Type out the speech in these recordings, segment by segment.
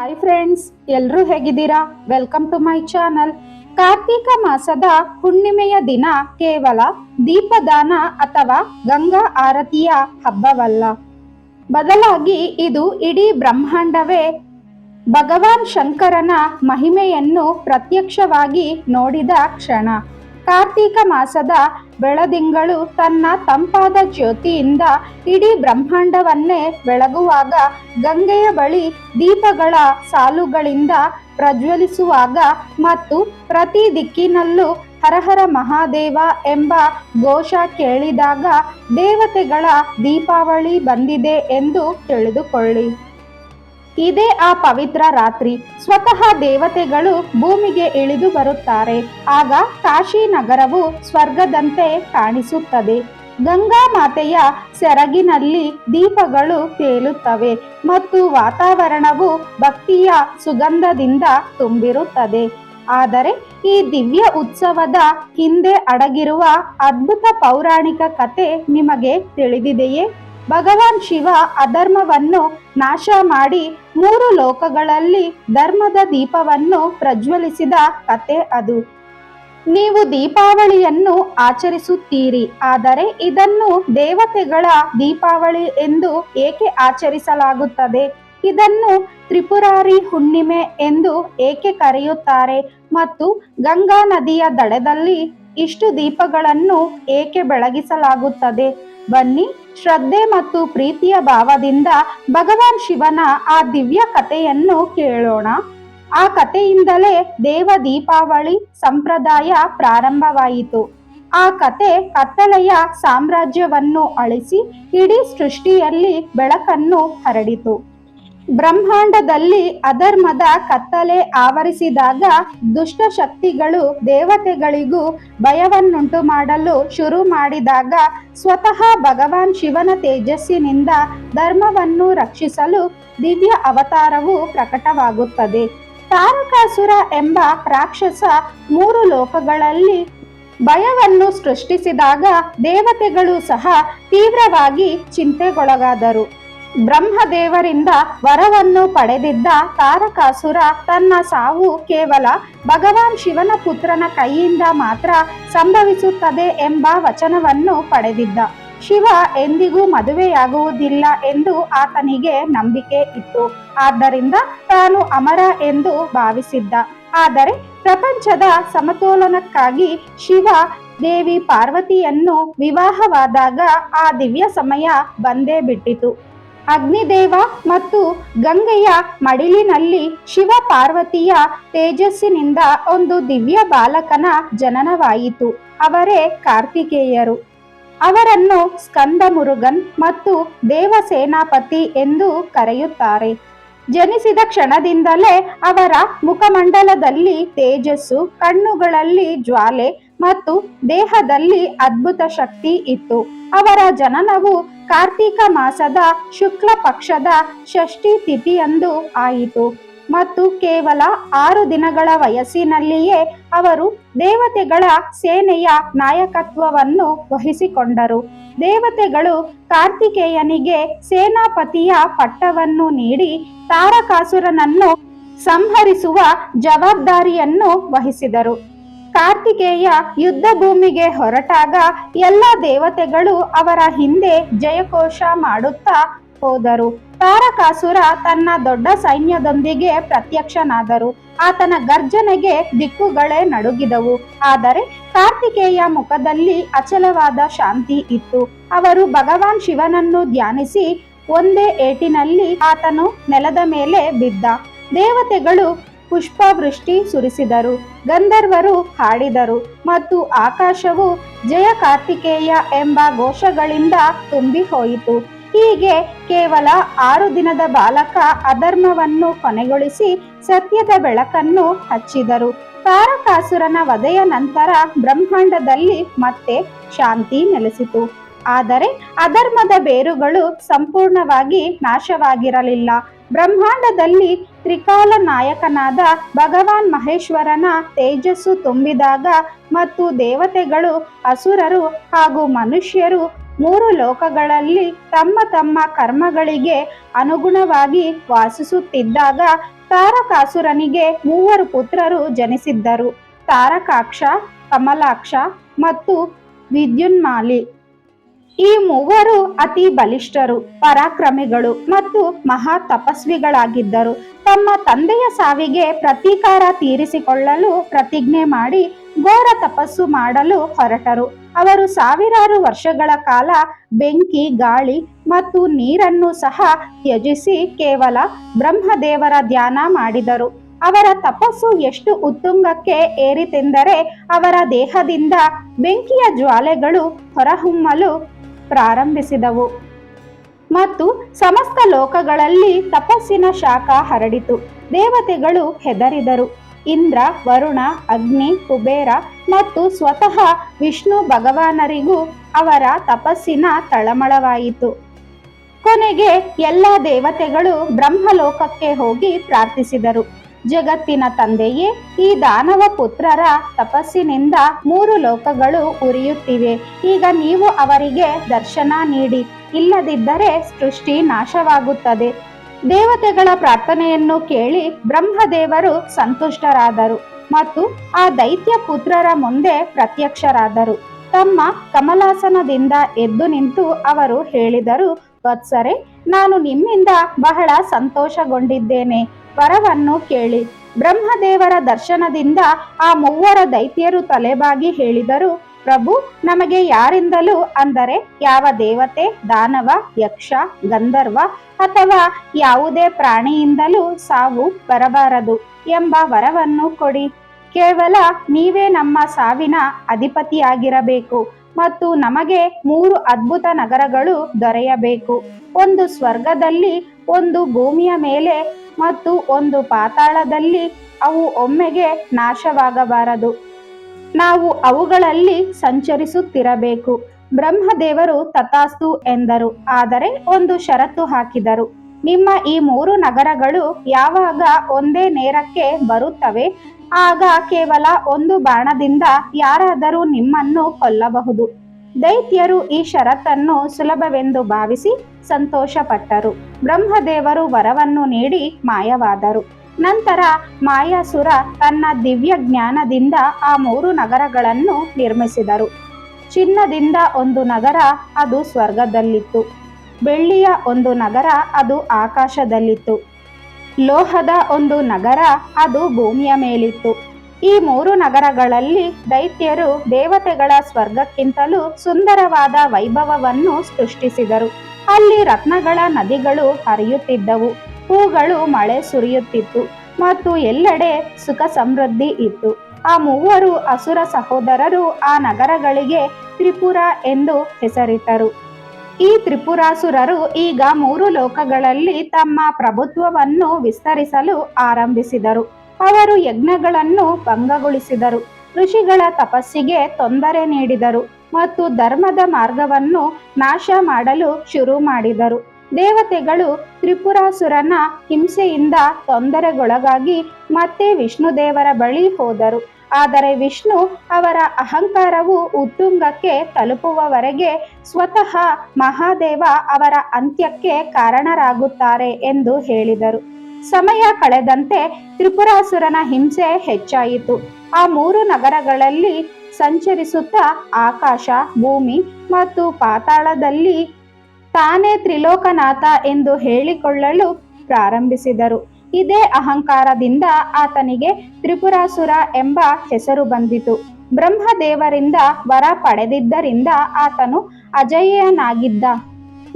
Hi friends ಎಲ್ಲರೂ ಹೇಗಿದ್ದೀರಾ? Welcome to my channel Kartika ಮಾಸದ ಹುಣ್ಣಿಮೆಯ ದಿನ ಕೇವಲ ದೀಪದಾನ ಅಥವಾ ಗಂಗಾ ಆರತಿಯ ಹಬ್ಬವಲ್ಲ. ಬದಲಾಗಿ ಇದು ಇಡೀ ಬ್ರಹ್ಮಾಂಡವೇ ಭಗವಾನ್ ಶಂಕರನ ಮಹಿಮೆಯನ್ನು ಪ್ರತ್ಯಕ್ಷವಾಗಿ ನೋಡಿದ ಕ್ಷಣ. ಕಾರ್ತೀಕ ಮಾಸದ ಬೆಳದಿಂಗಳು ತನ್ನ ತಂಪಾದ ಜ್ಯೋತಿಯಿಂದ ಇಡೀ ಬ್ರಹ್ಮಾಂಡವನ್ನೇ ಬೆಳಗುವಾಗ ಗಂಗೆಯ ಬಳಿ ದೀಪಗಳ ಸಾಲುಗಳಿಂದ ಪ್ರಜ್ವಲಿಸುವಾಗ ಮತ್ತು ಪ್ರತಿ ದಿಕ್ಕಿನಲ್ಲೂ ಹರಹರ ಮಹಾದೇವ ಎಂಬ ಘೋಷ ಕೇಳಿದಾಗ ದೇವತೆಗಳ ದೀಪಾವಳಿ ಬಂದಿದೆ ಎಂದು ತಿಳಿದುಕೊಳ್ಳಿ. ಇದೇ ಆ ಪವಿತ್ರ ರಾತ್ರಿ ಸ್ವತಃ ದೇವತೆಗಳು ಭೂಮಿಗೆ ಇಳಿದು ಬರುತ್ತಾರೆ. ಆಗ ಕಾಶಿ ನಗರವು ಸ್ವರ್ಗದಂತೆ ಕಾಣಿಸುತ್ತದೆ. ಗಂಗಾ ಮಾತೆಯ ಸೆರಗಿನಲ್ಲಿ ದೀಪಗಳು ತೇಲುತ್ತವೆ ಮತ್ತು ವಾತಾವರಣವು ಭಕ್ತಿಯ ಸುಗಂಧದಿಂದ ತುಂಬಿರುತ್ತದೆ. ಆದರೆ ಈ ದಿವ್ಯ ಉತ್ಸವದ ಹಿಂದೆ ಅಡಗಿರುವ ಅದ್ಭುತ ಪೌರಾಣಿಕ ಕತೆ ನಿಮಗೆ ತಿಳಿದಿದೆಯೇ? ಭಗವಾನ್ ಶಿವ ಅಧರ್ಮವನ್ನು ನಾಶ ಮಾಡಿ ಮೂರು ಲೋಕಗಳಲ್ಲಿ ಧರ್ಮದ ದೀಪವನ್ನು ಪ್ರಜ್ವಲಿಸಿದ ಕತೆ ಅದು. ನೀವು ದೀಪಾವಳಿಯನ್ನು ಆಚರಿಸುತ್ತೀರಿ, ಆದರೆ ಇದನ್ನು ದೇವತೆಗಳ ದೀಪಾವಳಿ ಎಂದು ಏಕೆ ಆಚರಿಸಲಾಗುತ್ತದೆ? ಇದನ್ನು ತ್ರಿಪುರಾರಿ ಹುಣ್ಣಿಮೆ ಎಂದು ಏಕೆ ಕರೆಯುತ್ತಾರೆ? ಮತ್ತು ಗಂಗಾ ನದಿಯ ದಡದಲ್ಲಿ ಇಷ್ಟು ದೀಪಗಳನ್ನು ಏಕೆ ಬೆಳಗಿಸಲಾಗುತ್ತದೆ? ಬನ್ನಿ, ಶ್ರದ್ಧೆ ಮತ್ತು ಪ್ರೀತಿಯ ಭಾವದಿಂದ ಭಗವಾನ್ ಶಿವನ ಆ ದಿವ್ಯ ಕಥೆಯನ್ನು ಕೇಳೋಣ. ಆ ಕಥೆಯಿಂದಲೇ ದೇವ ದೀಪಾವಳಿ ಸಂಪ್ರದಾಯ ಪ್ರಾರಂಭವಾಯಿತು. ಆ ಕತೆ ಕತ್ತಲೆಯ ಸಾಮ್ರಾಜ್ಯವನ್ನು ಅಳಿಸಿ, ಇಡೀ ಸೃಷ್ಟಿಯಲ್ಲಿ ಬೆಳಕನ್ನು ಹರಡಿತು. ಬ್ರಹ್ಮಾಂಡದಲ್ಲಿ ಅಧರ್ಮದ ಕತ್ತಲೆ ಆವರಿಸಿದಾಗ ದುಷ್ಟ ಶಕ್ತಿಗಳು ದೇವತೆಗಳಿಗೂ ಭಯವನ್ನುಂಟು ಮಾಡಲು ಶುರು ಮಾಡಿದಾಗ ಸ್ವತಃ ಭಗವಾನ್ ಶಿವನ ತೇಜಸ್ಸಿನಿಂದ ಧರ್ಮವನ್ನು ರಕ್ಷಿಸಲು ದಿವ್ಯ ಅವತಾರವು ಪ್ರಕಟವಾಗುತ್ತದೆ. ತಾರಕಾಸುರ ಎಂಬ ರಾಕ್ಷಸ ಮೂರು ಲೋಕಗಳಲ್ಲಿ ಭಯವನ್ನು ಸೃಷ್ಟಿಸಿದಾಗ ದೇವತೆಗಳು ಸಹ ತೀವ್ರವಾಗಿ ಚಿಂತೆಗೊಳಗಾದರು. ಬ್ರಹ್ಮದೇವರಿಂದ ವರವನ್ನು ಪಡೆದಿದ್ದ ತಾರಕಾಸುರ ತನ್ನ ಸಾವು ಕೇವಲ ಭಗವಾನ್ ಶಿವನ ಪುತ್ರನ ಕೈಯಿಂದ ಮಾತ್ರ ಸಂಭವಿಸುತ್ತದೆ ಎಂಬ ವಚನವನ್ನು ಪಡೆದಿದ್ದ. ಶಿವ ಎಂದಿಗೂ ಮದುವೆಯಾಗುವುದಿಲ್ಲ ಎಂದು ಆತನಿಗೆ ನಂಬಿಕೆ ಇತ್ತು. ಆದ್ದರಿಂದ ತಾನು ಅಮರ ಎಂದು ಭಾವಿಸಿದ್ದ. ಆದರೆ ಪ್ರಪಂಚದ ಸಮತೋಲನಕ್ಕಾಗಿ ಶಿವ ದೇವಿ ಪಾರ್ವತಿಯನ್ನು ವಿವಾಹವಾದಾಗ ಆ ದಿವ್ಯ ಸಮಯ ಬಂದೇ ಬಿಟ್ಟಿತು. ಅಗ್ನಿದೇವ ಮತ್ತು ಗಂಗೆಯ ಮಡಿಲಿನಲ್ಲಿ ಶಿವ ಪಾರ್ವತಿಯ ತೇಜಸ್ಸಿನಿಂದ ಒಂದು ದಿವ್ಯ ಬಾಲಕನ ಜನನವಾಯಿತು. ಅವರೇ ಕಾರ್ತಿಕೇಯರು. ಅವರನ್ನು ಸ್ಕಂದ ಮುರುಗನ್ ಮತ್ತು ದೇವಸೇನಾಪತಿ ಎಂದು ಕರೆಯುತ್ತಾರೆ. ಜನಿಸಿದ ಕ್ಷಣದಿಂದಲೇ ಅವರ ಮುಖಮಂಡಲದಲ್ಲಿ ತೇಜಸ್ಸು, ಕಣ್ಣುಗಳಲ್ಲಿ ಜ್ವಾಲೆ ಮತ್ತು ದೇಹದಲ್ಲಿ ಅದ್ಭುತ ಶಕ್ತಿ ಇತ್ತು. ಅವರ ಜನನವು ಕಾರ್ತೀಕ ಮಾಸದ ಶುಕ್ಲ ಪಕ್ಷದ ಷಷ್ಠಿ ತಿಥಿಯಂದು ಆಯಿತು. ಮತ್ತು ಕೇವಲ ಆರು ದಿನಗಳ ವಯಸ್ಸಿನಲ್ಲಿಯೇ ಅವರು ದೇವತೆಗಳ ಸೇನೆಯ ನಾಯಕತ್ವವನ್ನು ವಹಿಸಿಕೊಂಡರು. ದೇವತೆಗಳು ಕಾರ್ತಿಕೇಯನಿಗೆ ಸೇನಾಪತಿಯ ಪಟ್ಟವನ್ನು ನೀಡಿ ತಾರಕಾಸುರನನ್ನು ಸಂಹರಿಸುವ ಜವಾಬ್ದಾರಿಯನ್ನು ವಹಿಸಿದರು. ಕಾರ್ತಿಕೇಯ ಯುದ್ಧ ಭೂಮಿಗೆ ಹೊರಟಾಗ ಎಲ್ಲ ದೇವತೆಗಳು ಅವರ ಹಿಂದೆ ಜಯಕೋಶ ಮಾಡುತ್ತಾ ಹೋದರು. ತಾರಕಾಸುರ ತನ್ನ ದೊಡ್ಡ ಸೈನ್ಯದೊಂದಿಗೆ ಪ್ರತ್ಯಕ್ಷನಾದರು. ಆತನ ಗರ್ಜನೆಗೆ ದಿಕ್ಕುಗಳೇ ನಡುಗಿದವು. ಆದರೆ ಕಾರ್ತಿಕೇಯ ಮುಖದಲ್ಲಿ ಅಚಲವಾದ ಶಾಂತಿ ಇತ್ತು. ಅವರು ಭಗವಾನ್ ಶಿವನನ್ನು ಧ್ಯಾನಿಸಿ, ಒಂದೇ ಏಟಿನಲ್ಲಿ ಆತನು ನೆಲದ ಮೇಲೆ ಬಿದ್ದ. ದೇವತೆಗಳು ಪುಷ್ಪವೃಷ್ಟಿ ಸುರಿಸಿದರು. ಗಂಧರ್ವರು ಹಾಡಿದರು ಮತ್ತು ಆಕಾಶವು ಜಯ ಕಾರ್ತಿಕೇಯ ಎಂಬ ಘೋಷಗಳಿಂದ ತುಂಬಿ ಹೋಯಿತು ಹೀಗೆ ಕೇವಲ ಆರು ದಿನದ ಬಾಲಕ ಅಧರ್ಮವನ್ನು ಕೊನೆಗೊಳಿಸಿ ಸತ್ಯದ ಬೆಳಕನ್ನು ಹಚ್ಚಿದರು. ತಾರಕಾಸುರನ ವಧೆಯ ನಂತರ ಬ್ರಹ್ಮಾಂಡದಲ್ಲಿ ಮತ್ತೆ ಶಾಂತಿ ನೆಲೆಸಿತು. ಆದರೆ ಅಧರ್ಮದ ಬೇರುಗಳು ಸಂಪೂರ್ಣವಾಗಿ ನಾಶವಾಗಿರಲಿಲ್ಲ. ಬ್ರಹ್ಮಾಂಡದಲ್ಲಿ ತ್ರಿಕಾಲ ನಾಯಕನಾದ ಭಗವಾನ್ ಮಹೇಶ್ವರನ ತೇಜಸ್ಸು ತುಂಬಿದಾಗ ಮತ್ತು ದೇವತೆಗಳು, ಅಸುರರು ಹಾಗೂ ಮನುಷ್ಯರು ಮೂರು ಲೋಕಗಳಲ್ಲಿ ತಮ್ಮ ತಮ್ಮ ಕರ್ಮಗಳಿಗೆ ಅನುಗುಣವಾಗಿ ವಾಸಿಸುತ್ತಿದ್ದಾಗ ತಾರಕಾಸುರನಿಗೆ ಮೂವರು ಪುತ್ರರು ಜನಿಸಿದ್ದರು. ತಾರಕಾಕ್ಷ, ಕಮಲಾಕ್ಷ ಮತ್ತು ವಿದ್ಯುನ್ಮಾಲಿ. ಈ ಮೂವರು ಅತಿ ಬಲಿಷ್ಠರು, ಪರಾಕ್ರಮಿಗಳು ಮತ್ತು ಮಹಾ ತಪಸ್ವಿಗಳಾಗಿದ್ದರು. ತಮ್ಮ ತಂದೆಯ ಸಾವಿಗೆ ಪ್ರತೀಕಾರ ತೀರಿಸಿಕೊಳ್ಳಲು ಪ್ರತಿಜ್ಞೆ ಮಾಡಿ ಘೋರ ತಪಸ್ಸು ಮಾಡಲು ಹೊರಟರು. ಅವರು ಸಾವಿರಾರು ವರ್ಷಗಳ ಕಾಲ ಬೆಂಕಿ, ಗಾಳಿ ಮತ್ತು ನೀರನ್ನು ಸಹ ತ್ಯಜಿಸಿ ಕೇವಲ ಬ್ರಹ್ಮದೇವರ ಧ್ಯಾನ ಮಾಡಿದರು. ಅವರ ತಪಸ್ಸು ಎಷ್ಟು ಉತ್ತುಂಗಕ್ಕೆ ಏರಿತೆಂದರೆ ಅವರ ದೇಹದಿಂದ ಬೆಂಕಿಯ ಜ್ವಾಲೆಗಳು ಹೊರಹೊಮ್ಮಲು ಪ್ರಾರಂಭಿಸಿದವು. ಮತ್ತು ಸಮಸ್ತ ಲೋಕಗಳಲ್ಲಿ ತಪಸ್ಸಿನ ಶಾಖ ಹರಡಿತು. ದೇವತೆಗಳು ಹೆದರಿದರು. ಇಂದ್ರ, ವರುಣ, ಅಗ್ನಿ, ಕುಬೇರ ಮತ್ತು ಸ್ವತಃ ವಿಷ್ಣು ಭಗವಾನರಿಗೂ ಅವರ ತಪಸ್ಸಿನ ತಳಮಳವಾಯಿತು. ಕೊನೆಗೆ ಎಲ್ಲ ದೇವತೆಗಳು ಬ್ರಹ್ಮಲೋಕಕ್ಕೆ ಹೋಗಿ ಪ್ರಾರ್ಥಿಸಿದರು. ಜಗತ್ತಿನ ತಂದೆಯೇ, ಈ ದಾನವ ಪುತ್ರರ ತಪಸ್ಸಿನಿಂದ ಮೂರು ಲೋಕಗಳು ಉರಿಯುತ್ತಿವೆ. ಈಗ ನೀವು ಅವರಿಗೆ ದರ್ಶನ ನೀಡಿ. ಇಲ್ಲದಿದ್ದರೆ ಸೃಷ್ಟಿ ನಾಶವಾಗುತ್ತದೆ. ದೇವತೆಗಳ ಪ್ರಾರ್ಥನೆಯನ್ನು ಕೇಳಿ ಬ್ರಹ್ಮದೇವರು ಸಂತುಷ್ಟರಾದರು ಮತ್ತು ಆ ದೈತ್ಯ ಪುತ್ರರ ಮುಂದೆ ಪ್ರತ್ಯಕ್ಷರಾದರು. ತಮ್ಮ ಕಮಲಾಸನದಿಂದ ಎದ್ದು ನಿಂತು ಅವರು ಹೇಳಿದರು ವತ್ಸರೆ ನಾನು ನಿಮ್ಮಿಂದ ಬಹಳ ಸಂತೋಷಗೊಂಡಿದ್ದೇನೆ. ವರವನ್ನು ಕೇಳಿ. ಬ್ರಹ್ಮದೇವರ ದರ್ಶನದಿಂದ ಆ ಮೂವರ ದೈತ್ಯರು ತಲೆಬಾಗಿ ಹೇಳಿದರು, ಪ್ರಭು, ನಮಗೆ ಯಾರಿಂದಲೂ ಅಂದರೆ ಯಾವ ದೇವತೆ, ದಾನವ, ಯಕ್ಷ, ಗಂಧರ್ವ ಅಥವಾ ಯಾವುದೇ ಪ್ರಾಣಿಯಿಂದಲೂ ಸಾವು ಬರಬಾರದು ಎಂಬ ವರವನ್ನು ಕೊಡಿ. ಕೇವಲ ನೀವೇ ನಮ್ಮ ಸಾವಿನ ಅಧಿಪತಿಯಾಗಿರಬೇಕು. ಮತ್ತು ನಮಗೆ ಮೂರು ಅದ್ಭುತ ನಗರಗಳು ದೊರೆಯಬೇಕು. ಒಂದು ಸ್ವರ್ಗದಲ್ಲಿ, ಒಂದು ಭೂಮಿಯ ಮೇಲೆ ಮತ್ತು ಒಂದು ಪಾತಾಳದಲ್ಲಿ ಅವು ಒಮ್ಮೆಗೆ ನಾಶವಾಗಬಾರದು. ನಾವು ಅವುಗಳಲ್ಲಿ ಸಂಚರಿಸುತ್ತಿರಬೇಕು. ಬ್ರಹ್ಮದೇವರು ತಥಾಸ್ತು ಎಂದರು, ಆದರೆ ಒಂದು ಷರತ್ತು ಹಾಕಿದರು. ನಿಮ್ಮ ಈ ಮೂರು ನಗರಗಳು ಯಾವಾಗ ಒಂದೇ ನೇರಕ್ಕೆ ಬರುತ್ತವೆ? ಆಗ ಕೇವಲ ಒಂದು ಬಾಣದಿಂದ ಯಾರಾದರೂ ನಿಮ್ಮನ್ನು ಕೊಲ್ಲಬಹುದು. ದೈತ್ಯರು ಈ ಷರತ್ತನ್ನು ಸುಲಭವೆಂದು ಭಾವಿಸಿ ಸಂತೋಷಪಟ್ಟರು. ಬ್ರಹ್ಮದೇವರು ವರವನ್ನು ನೀಡಿ ಮಾಯವಾದರು. ನಂತರ ಮಾಯಾಸುರ ತನ್ನ ದಿವ್ಯ ಜ್ಞಾನದಿಂದ ಆ ಮೂರು ನಗರಗಳನ್ನು ನಿರ್ಮಿಸಿದರು. ಚಿನ್ನದಿಂದ ಒಂದು ನಗರ, ಅದು ಸ್ವರ್ಗದಲ್ಲಿತ್ತು. ಬೆಳ್ಳಿಯ ಒಂದು ನಗರ, ಅದು ಆಕಾಶದಲ್ಲಿತ್ತು. ಲೋಹದ ಒಂದು ನಗರ ಅದು ಭೂಮಿಯ ಮೇಲಿತ್ತು. ಈ ಮೂರು ನಗರಗಳಲ್ಲಿ ದೈತ್ಯರು ದೇವತೆಗಳ ಸ್ವರ್ಗಕ್ಕಿಂತಲೂ ಸುಂದರವಾದ ವೈಭವವನ್ನು ಸೃಷ್ಟಿಸಿದರು. ಅಲ್ಲಿ ರತ್ನಗಳ ನದಿಗಳು ಹರಿಯುತ್ತಿದ್ದವು. ಹೂಗಳು ಮಳೆ ಸುರಿಯುತ್ತಿತ್ತು ಮತ್ತು ಎಲ್ಲೆಡೆ ಸುಖ ಸಮೃದ್ಧಿ ಇತ್ತು. ಆ ಮೂವರು ಅಸುರ ಸಹೋದರರು ಆ ನಗರಗಳಿಗೆ ತ್ರಿಪುರ ಎಂದು ಹೆಸರಿಟ್ಟರು. ಈ ತ್ರಿಪುರಾಸುರರು ಈಗ ಮೂರು ಲೋಕಗಳಲ್ಲಿ ತಮ್ಮ ಪ್ರಭುತ್ವವನ್ನು ವಿಸ್ತರಿಸಲು ಆರಂಭಿಸಿದರು. ಅವರು ಯಜ್ಞಗಳನ್ನು ಭಂಗಗೊಳಿಸಿದರು. ಋಷಿಗಳ ತಪಸ್ಸಿಗೆ ತೊಂದರೆ ನೀಡಿದರು ಮತ್ತು ಧರ್ಮದ ಮಾರ್ಗವನ್ನು ನಾಶ ಮಾಡಲು ಶುರು ಮಾಡಿದರು. ದೇವತೆಗಳು ತ್ರಿಪುರಾಸುರನ ಹಿಂಸೆಯಿಂದ ತೊಂದರೆಗೊಳಗಾಗಿ ಮತ್ತೆ ವಿಷ್ಣುದೇವರ ಬಳಿ ಹೋದರು. ಆದರೆ ವಿಷ್ಣು ಅವರ ಅಹಂಕಾರವು ಉತ್ತುಂಗಕ್ಕೆ ತಲುಪುವವರೆಗೆ ಸ್ವತಃ ಮಹಾದೇವ ಅವರ ಅಂತ್ಯಕ್ಕೆ ಕಾರಣರಾಗುತ್ತಾರೆ ಎಂದು ಹೇಳಿದರು. ಸಮಯ ಕಳೆದಂತೆ ತ್ರಿಪುರಾಸುರನ ಹಿಂಸೆ ಹೆಚ್ಚಾಯಿತು. ಆ ಮೂರು ನಗರಗಳಲ್ಲಿ ಸಂಚರಿಸುತ್ತಾ ಆಕಾಶ, ಭೂಮಿ ಮತ್ತು ಪಾತಾಳದಲ್ಲಿ ತಾನೇ ತ್ರಿಲೋಕನಾಥ ಎಂದು ಹೇಳಿಕೊಳ್ಳಲು ಪ್ರಾರಂಭಿಸಿದರು. ಇದೇ ಅಹಂಕಾರದಿಂದ ಆತನಿಗೆ ತ್ರಿಪುರಾಸುರ ಎಂಬ ಹೆಸರು ಬಂದಿತು. ಬ್ರಹ್ಮದೇವರಿಂದ ವರ ಪಡೆದಿದ್ದರಿಂದ ಆತನು ಅಜೇಯನಾಗಿದ್ದ.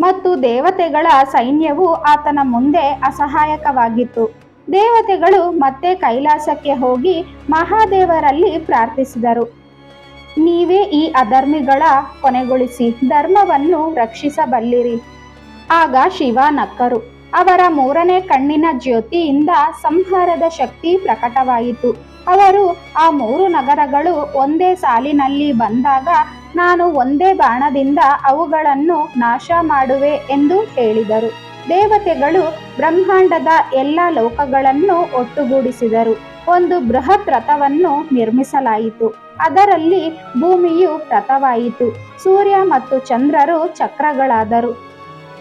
ಮತ್ತು ದೇವತೆಗಳ ಸೈನ್ಯವು ಆತನ ಮುಂದೆ ಅಸಹಾಯಕವಾಗಿತ್ತು. ದೇವತೆಗಳು ಮತ್ತೆ ಕೈಲಾಸಕ್ಕೆ ಹೋಗಿ ಮಹಾದೇವರಲ್ಲಿ ಪ್ರಾರ್ಥಿಸಿದರು. ನೀವೇ ಈ ಅಧರ್ಮಿಗಳ ಕೊನೆಗೊಳಿಸಿ, ಧರ್ಮವನ್ನು ರಕ್ಷಿಸಬಲ್ಲಿರಿ. ಆಗ ಶಿವ ನಕ್ಕರು ಅವರ ಮೂರನೇ ಕಣ್ಣಿನ ಜ್ಯೋತಿಯಿಂದ ಸಂಹಾರದ ಶಕ್ತಿ ಪ್ರಕಟವಾಯಿತು. ಅವರು ಆ ಮೂರು ನಗರಗಳು ಒಂದೇ ಸಾಲಿನಲ್ಲಿ ಬಂದಾಗ ನಾನು ಒಂದೇ ಬಾಣದಿಂದ ಅವುಗಳನ್ನು ನಾಶ ಮಾಡುವೆ ಎಂದು ಹೇಳಿದರು. ದೇವತೆಗಳು ಬ್ರಹ್ಮಾಂಡದ ಎಲ್ಲ ಲೋಕಗಳನ್ನು ಒಟ್ಟುಗೂಡಿಸಿದರು. ಒಂದು ಬೃಹತ್ ರಥವನ್ನು ನಿರ್ಮಿಸಲಾಯಿತು. ಅದರಲ್ಲಿ ಭೂಮಿಯು ರಥವಾಯಿತು. ಸೂರ್ಯ ಮತ್ತು ಚಂದ್ರರು ಚಕ್ರಗಳಾದರು.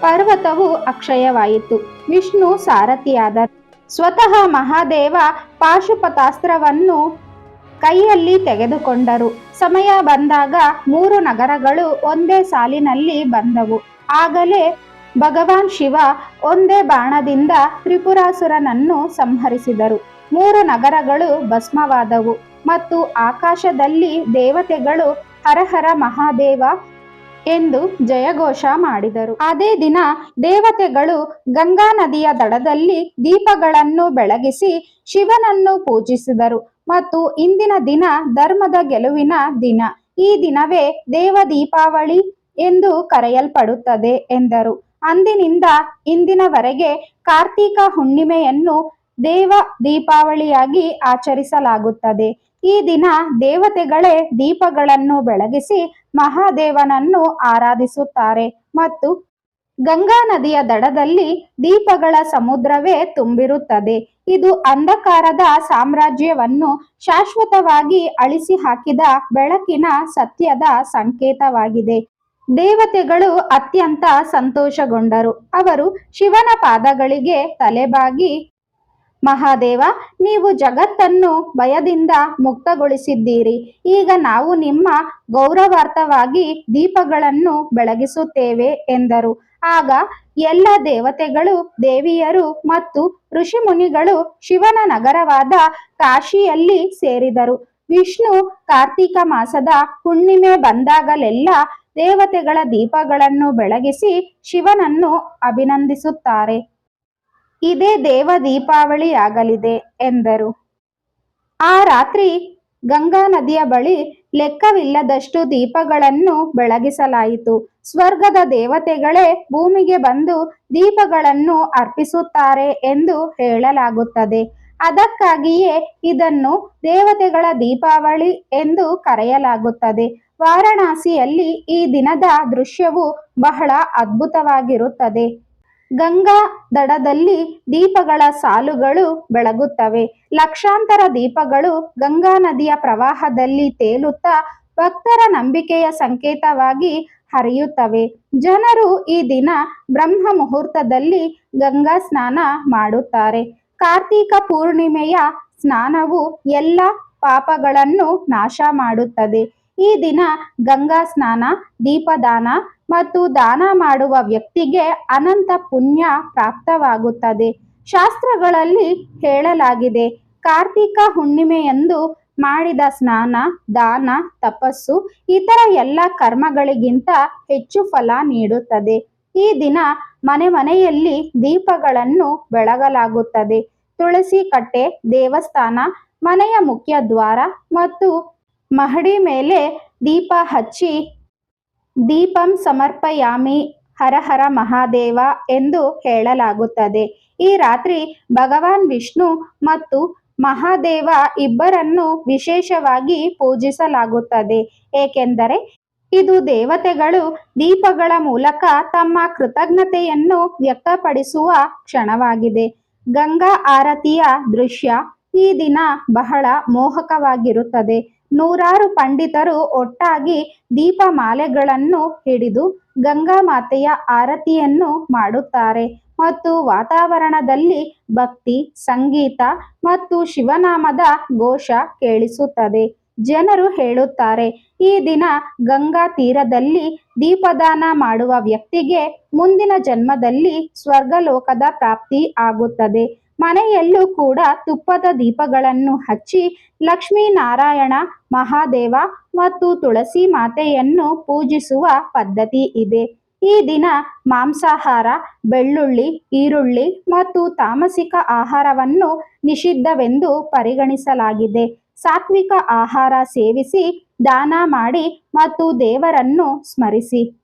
ಪರ್ವತವು ಅಕ್ಷಯವಾಯಿತು. ವಿಷ್ಣು ಸಾರಥಿಯಾದ ಸ್ವತಃ ಮಹಾದೇವ ಪಾಶುಪತಾಸ್ತ್ರವನ್ನು ಕೈಯಲ್ಲಿ ತೆಗೆದುಕೊಂಡರು. ಸಮಯ ಬಂದಾಗ ಮೂರು ನಗರಗಳು ಒಂದೇ ಸಾಲಿನಲ್ಲಿ ಬಂದವು. ಆಗಲೇ ಭಗವಾನ್ ಶಿವ ಒಂದೇ ಬಾಣದಿಂದ ತ್ರಿಪುರಾಸುರನನ್ನು ಸಂಹರಿಸಿದರು. ಮೂರು ನಗರಗಳು ಭಸ್ಮವಾದವು ಮತ್ತು ಆಕಾಶದಲ್ಲಿ ದೇವತೆಗಳು ಹರಹರ ಮಹಾದೇವ ಎಂದು ಜಯಘೋಷ ಮಾಡಿದರು. ಅದೇ ದಿನ ದೇವತೆಗಳು ಗಂಗಾ ನದಿಯ ದಡದಲ್ಲಿ ದೀಪಗಳನ್ನು ಬೆಳಗಿಸಿ ಶಿವನನ್ನು ಪೂಜಿಸಿದರು. ಮತ್ತು ಇಂದಿನ ದಿನ ಧರ್ಮದ ಗೆಲುವಿನ ದಿನ. ಈ ದಿನವೇ ದೇವ ದೀಪಾವಳಿ ಎಂದು ಕರೆಯಲ್ಪಡುತ್ತದೆ ಎಂದರು. ಅಂದಿನಿಂದ ಇಂದಿನವರೆಗೆ ಕಾರ್ತೀಕ ಹುಣ್ಣಿಮೆಯನ್ನು ದೇವ ದೀಪಾವಳಿಯಾಗಿ ಆಚರಿಸಲಾಗುತ್ತದೆ. ಈ ದಿನ ದೇವತೆಗಳೇ ದೀಪಗಳನ್ನು ಬೆಳಗಿಸಿ ಮಹಾದೇವನನ್ನು ಆರಾಧಿಸುತ್ತಾರೆ ಮತ್ತು ಗಂಗಾ ನದಿಯ ದಡದಲ್ಲಿ ದೀಪಗಳ ಸಮುದ್ರವೇ ತುಂಬಿರುತ್ತದೆ. ಇದು ಅಂಧಕಾರದ ಸಾಮ್ರಾಜ್ಯವನ್ನು ಶಾಶ್ವತವಾಗಿ ಅಳಿಸಿ ಹಾಕಿದ ಬೆಳಕಿನ ಸತ್ಯದ ಸಂಕೇತವಾಗಿದೆ. ದೇವತೆಗಳು ಅತ್ಯಂತ ಸಂತೋಷಗೊಂಡರು. ಅವರು ಶಿವನ ಪಾದಗಳಿಗೆ ತಲೆಬಾಗಿ ಮಹಾದೇವ, ನೀವು ಜಗತ್ತನ್ನು ಭಯದಿಂದ ಮುಕ್ತಗೊಳಿಸಿದ್ದೀರಿ. ಈಗ ನಾವು ನಿಮ್ಮ ಗೌರವಾರ್ಥವಾಗಿ ದೀಪಗಳನ್ನು ಬೆಳಗಿಸುತ್ತೇವೆ ಎಂದರು. ಆಗ ಎಲ್ಲ ದೇವತೆಗಳು, ದೇವಿಯರು ಮತ್ತು ಋಷಿಮುನಿಗಳು ಶಿವನ ನಗರವಾದ ಕಾಶಿಯಲ್ಲಿ ಸೇರಿದರು. ವಿಷ್ಣು ಕಾರ್ತೀಕ ಮಾಸದ ಹುಣ್ಣಿಮೆ ಬಂದಾಗಲೆಲ್ಲ ದೇವತೆಗಳ ದೀಪಗಳನ್ನು ಬೆಳಗಿಸಿ ಶಿವನನ್ನು ಅಭಿನಂದಿಸುತ್ತಾರೆ. ಇದೇ ದೇವ ದೀಪಾವಳಿಯಾಗಲಿದೆ ಎಂದರು. ಆ ರಾತ್ರಿ ಗಂಗಾ ನದಿಯ ಬಳಿ ಲೆಕ್ಕವಿಲ್ಲದಷ್ಟು ದೀಪಗಳನ್ನು ಬೆಳಗಿಸಲಾಯಿತು. ಸ್ವರ್ಗದ ದೇವತೆಗಳೇ ಭೂಮಿಗೆ ಬಂದು ದೀಪಗಳನ್ನು ಅರ್ಪಿಸುತ್ತಾರೆ ಎಂದು ಹೇಳಲಾಗುತ್ತದೆ. ಅದಕ್ಕಾಗಿಯೇ ಇದನ್ನು ದೇವತೆಗಳ ದೀಪಾವಳಿ ಎಂದು ಕರೆಯಲಾಗುತ್ತದೆ. ವಾರಣಾಸಿಯಲ್ಲಿ ಈ ದಿನದ ದೃಶ್ಯವು ಬಹಳ ಅದ್ಭುತವಾಗಿರುತ್ತದೆ. ಗಂಗಾ ದಡದಲ್ಲಿ ದೀಪಗಳ ಸಾಲುಗಳು ಬೆಳಗುತ್ತವೆ. ಲಕ್ಷಾಂತರ ದೀಪಗಳು ಗಂಗಾ ನದಿಯ ಪ್ರವಾಹದಲ್ಲಿ ತೇಲುತ್ತಾ ಭಕ್ತರ ನಂಬಿಕೆಯ ಸಂಕೇತವಾಗಿ ಹರಿಯುತ್ತವೆ. ಜನರು ಈ ದಿನ ಬ್ರಹ್ಮ ಮುಹೂರ್ತದಲ್ಲಿ ಗಂಗಾ ಸ್ನಾನ ಮಾಡುತ್ತಾರೆ. ಕಾರ್ತೀಕ ಪೂರ್ಣಿಮೆಯ ಸ್ನಾನವು ಎಲ್ಲ ಪಾಪಗಳನ್ನು ನಾಶ ಮಾಡುತ್ತದೆ. ಈ ದಿನ ಗಂಗಾ ಸ್ನಾನ, ದೀಪದಾನ ಮತ್ತು ದಾನ ಮಾಡುವ ವ್ಯಕ್ತಿಗೆ ಅನಂತ ಪುಣ್ಯ ಪ್ರಾಪ್ತವಾಗುತ್ತದೆ. ಶಾಸ್ತ್ರಗಳಲ್ಲಿ ಹೇಳಲಾಗಿದೆ, ಕಾರ್ತಿಕ ಹುಣ್ಣಿಮೆಯಂದು ಮಾಡಿದ ಸ್ನಾನ, ದಾನ, ತಪಸ್ಸು ಇತರ ಎಲ್ಲ ಕರ್ಮಗಳಿಗಿಂತ ಹೆಚ್ಚು ಫಲ ನೀಡುತ್ತದೆ. ಈ ದಿನ ಮನೆ ಮನೆಯಲ್ಲಿ ದೀಪಗಳನ್ನು ಬೆಳಗಲಾಗುತ್ತದೆ. ತುಳಸಿ ಕಟ್ಟೆ, ದೇವಸ್ಥಾನ, ಮನೆಯ ಮುಖ್ಯ ದ್ವಾರ ಮತ್ತು ಮಹಡಿ ಮೇಲೆ ದೀಪ ಹಚ್ಚಿ ದೀಪಂ ಸಮರ್ಪಯಾಮಿ ಹರ ಹರ ಮಹಾದೇವ ಎಂದು ಹೇಳಲಾಗುತ್ತದೆ. ಈ ರಾತ್ರಿ ಭಗವಾನ್ ವಿಷ್ಣು ಮತ್ತು ಮಹಾದೇವ ಇಬ್ಬರನ್ನು ವಿಶೇಷವಾಗಿ ಪೂಜಿಸಲಾಗುತ್ತದೆ. ಏಕೆಂದರೆ ಇದು ದೇವತೆಗಳು ದೀಪಗಳ ಮೂಲಕ ತಮ್ಮ ಕೃತಜ್ಞತೆಯನ್ನು ವ್ಯಕ್ತಪಡಿಸುವ ಕ್ಷಣವಾಗಿದೆ. ಗಂಗಾ ಆರತಿಯ ದೃಶ್ಯ ಈ ದಿನ ಬಹಳ ಮೋಹಕವಾಗಿರುತ್ತದೆ. ನೂರಾರು ಪಂಡಿತರು ಒಟ್ಟಾಗಿ ದೀಪಮಾಲೆಗಳನ್ನು ಹಿಡಿದು ಗಂಗಾ ಮಾತೆಯ ಆರತಿಯನ್ನು ಮಾಡುತ್ತಾರೆ. ಮತ್ತು ವಾತಾವರಣದಲ್ಲಿ ಭಕ್ತಿ, ಸಂಗೀತ ಮತ್ತು ಶಿವನಾಮದ ಘೋಷ ಕೇಳಿಸುತ್ತದೆ. ಜನರು ಹೇಳುತ್ತಾರೆ, ಈ ದಿನ ಗಂಗಾ ತೀರದಲ್ಲಿ ದೀಪದಾನ ಮಾಡುವ ವ್ಯಕ್ತಿಗೆ ಮುಂದಿನ ಜನ್ಮದಲ್ಲಿ ಸ್ವರ್ಗಲೋಕದ ಪ್ರಾಪ್ತಿ ಆಗುತ್ತದೆ. ಮನೆಯಲ್ಲೂ ಕೂಡ ತುಪ್ಪದ ದೀಪಗಳನ್ನು ಹಚ್ಚಿ ಲಕ್ಷ್ಮೀನಾರಾಯಣ, ಮಹಾದೇವ ಮತ್ತು ತುಳಸಿ ಮಾತೆಯನ್ನು ಪೂಜಿಸುವ ಪದ್ಧತಿ ಇದೆ. ಈ ದಿನ ಮಾಂಸಾಹಾರ, ಬೆಳ್ಳುಳ್ಳಿ, ಈರುಳ್ಳಿ ಮತ್ತು ತಾಮಸಿಕ ಆಹಾರವನ್ನು ನಿಷಿದ್ಧವೆಂದು ಪರಿಗಣಿಸಲಾಗಿದೆ. ಸಾತ್ವಿಕ ಆಹಾರ ಸೇವಿಸಿ ದಾನ ಮಾಡಿ ಮತ್ತು ದೇವರನ್ನು ಸ್ಮರಿಸಿ.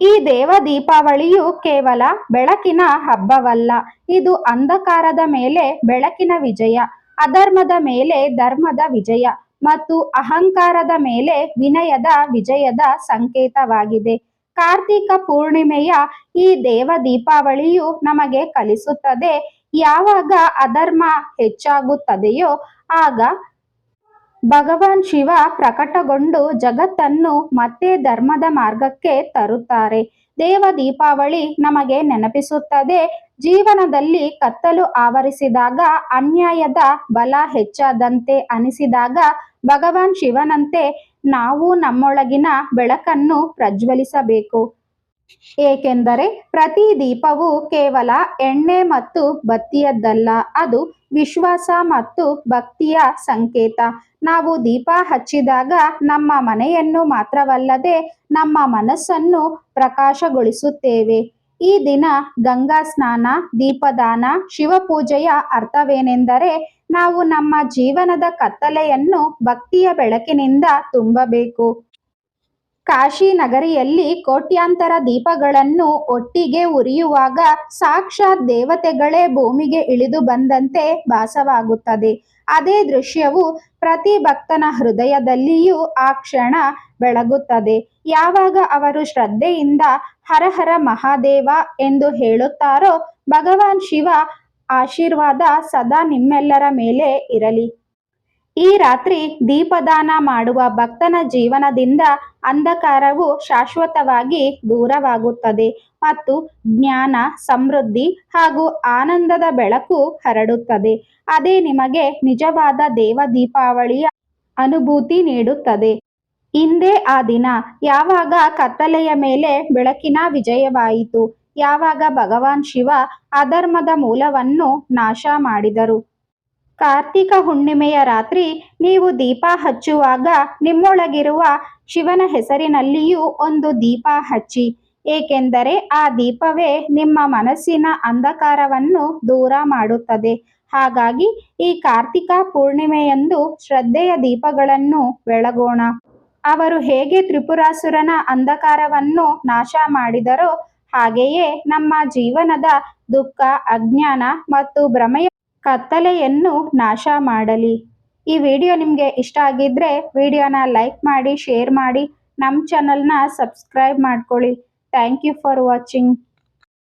ಈ ದೇವ ದೀಪಾವಳಿಯು ಕೇವಲ ಬೆಳಕಿನ ಹಬ್ಬವಲ್ಲ, ಇದು ಅಂಧಕಾರದ ಮೇಲೆ ಬೆಳಕಿನ ವಿಜಯ, ಅಧರ್ಮದ ಮೇಲೆ ಧರ್ಮದ ವಿಜಯ ಮತ್ತು ಅಹಂಕಾರದ ಮೇಲೆ ವಿನಯದ ವಿಜಯದ ಸಂಕೇತವಾಗಿದೆ. ಕಾರ್ತಿಕ ಪೂರ್ಣಿಮೆಯ ಈ ದೇವ ದೀಪಾವಳಿಯು ನಮಗೆ ಕಲಿಸುತ್ತದೆ, ಯಾವಾಗ ಅಧರ್ಮ ಹೆಚ್ಚಾಗುತ್ತದೆಯೋ ಆಗ ಭಗವಾನ್ ಶಿವ ಪ್ರಕಟಗೊಂಡು ಜಗತ್ತನ್ನು ಮತ್ತೆ ಧರ್ಮದ ಮಾರ್ಗಕ್ಕೆ ತರುತ್ತಾರೆ. ದೇವ ದೀಪಾವಳಿ ನಮಗೆ ನೆನಪಿಸುತ್ತದೆ. ಜೀವನದಲ್ಲಿ ಕತ್ತಲು ಆವರಿಸಿದಾಗ, ಅನ್ಯಾಯದ ಬಲ ಹೆಚ್ಚಾದಂತೆ ಅನಿಸಿದಾಗ, ಭಗವಾನ್ ಶಿವನಂತೆ ನಾವು ನಮ್ಮೊಳಗಿನ ಬೆಳಕನ್ನು ಪ್ರಜ್ವಲಿಸಬೇಕು. ಏಕೆಂದರೆ ಪ್ರತಿ ದೀಪವು ಕೇವಲ ಎಣ್ಣೆ ಮತ್ತು ಬತ್ತಿಯದ್ದಲ್ಲ, ಅದು ವಿಶ್ವಾಸ ಮತ್ತು ಭಕ್ತಿಯ ಸಂಕೇತ. ನಾವು ದೀಪ ಹಚ್ಚಿದಾಗ ನಮ್ಮ ಮನೆಯನ್ನು ಮಾತ್ರವಲ್ಲದೆ ನಮ್ಮ ಮನಸ್ಸನ್ನು ಪ್ರಕಾಶಗೊಳಿಸುತ್ತೇವೆ. ಈ ದಿನ ಗಂಗಾ ಸ್ನಾನ, ದೀಪದಾನ, ಶಿವಪೂಜೆಯ ಅರ್ಥವೇನೆಂದರೆ ನಾವು ನಮ್ಮ ಜೀವನದ ಕತ್ತಲೆಯನ್ನು ಭಕ್ತಿಯ ಬೆಳಕಿನಿಂದ ತುಂಬಬೇಕು. ಕಾಶಿ ನಗರಿಯಲ್ಲಿ ಕೋಟ್ಯಾಂತರ ದೀಪಗಳನ್ನು ಒಟ್ಟಿಗೆ ಉರಿಯುವಾಗ ಸಾಕ್ಷಾತ್ ದೇವತೆಗಳೇ ಭೂಮಿಗೆ ಇಳಿದು ಬಂದಂತೆ ಭಾಸವಾಗುತ್ತದೆ. ಅದೇ ದೃಶ್ಯವು ಪ್ರತಿ ಭಕ್ತನ ಹೃದಯದಲ್ಲಿಯೂ ಆ ಕ್ಷಣ ಬೆಳಗುತ್ತದೆ. ಯಾವಾಗ ಅವರು ಶ್ರದ್ಧೆಯಿಂದ ಹರ ಹರ ಮಹಾದೇವ ಎಂದು ಹೇಳುತ್ತಾರೋ ಭಗವಾನ್ ಶಿವ ಆಶೀರ್ವಾದ ಸದಾ ನಿಮ್ಮೆಲ್ಲರ ಮೇಲೆ ಇರಲಿ. ಈ ರಾತ್ರಿ ದೀಪದಾನ ಮಾಡುವ ಭಕ್ತನ ಜೀವನದಿಂದ ಅಂಧಕಾರವು ಶಾಶ್ವತವಾಗಿ ದೂರವಾಗುತ್ತದೆ ಮತ್ತು ಜ್ಞಾನ, ಸಮೃದ್ಧಿ ಹಾಗೂ ಆನಂದದ ಬೆಳಕು ಹರಡುತ್ತದೆ. ಅದೇ ನಿಮಗೆ ನಿಜವಾದ ದೇವ ದೀಪಾವಳಿಯ ಅನುಭೂತಿ ನೀಡುತ್ತದೆ. ಹಿಂದೆ ಆ ದಿನ ಯಾವಾಗ ಕತ್ತಲೆಯ ಮೇಲೆ ಬೆಳಕಿನ ವಿಜಯವಾಯಿತು, ಯಾವಾಗ ಭಗವಾನ್ ಶಿವ ಅಧರ್ಮದ ಮೂಲವನ್ನು ನಾಶ ಮಾಡಿದರು. ಕಾರ್ತಿಕ ಹುಣ್ಣಿಮೆಯ ರಾತ್ರಿ ನೀವು ದೀಪ ಹಚ್ಚುವಾಗ ನಿಮ್ಮೊಳಗಿರುವ ಶಿವನ ಹೆಸರಿನಲ್ಲಿಯೂ ಒಂದು ದೀಪ ಹಚ್ಚಿ. ಏಕೆಂದರೆ ಆ ದೀಪವೇ ನಿಮ್ಮ ಮನಸ್ಸಿನ ಅಂಧಕಾರವನ್ನು ದೂರ ಮಾಡುತ್ತದೆ. ಹಾಗಾಗಿ ಈ ಕಾರ್ತಿಕ ಪೂರ್ಣಿಮೆಯಂದು ಶ್ರದ್ಧೆಯ ದೀಪಗಳನ್ನು ಬೆಳಗೋಣ. ಅವರು ಹೇಗೆ ತ್ರಿಪುರಾಸುರನ ಅಂಧಕಾರವನ್ನು ನಾಶ ಮಾಡಿದರೋ ಹಾಗೆಯೇ ನಮ್ಮ ಜೀವನದ ದುಃಖ, ಅಜ್ಞಾನ ಮತ್ತು ಭ್ರಮೆಯ ಕತ್ತಲೆಯನ್ನು ನಾಶ ಮಾಡಲಿ. ಈ ವಿಡಿಯೋ ನಿಮಗೆ ಇಷ್ಟ ಆಗಿದ್ದರೆ ವಿಡಿಯೋನ ಲೈಕ್ ಮಾಡಿ, ಶೇರ್ ಮಾಡಿ ನಮ್ಮ ಚಾನಲ್ನ ಸಬ್ಸ್ಕ್ರೈಬ್ ಮಾಡ್ಕೊಳ್ಳಿ. Thank you for watching.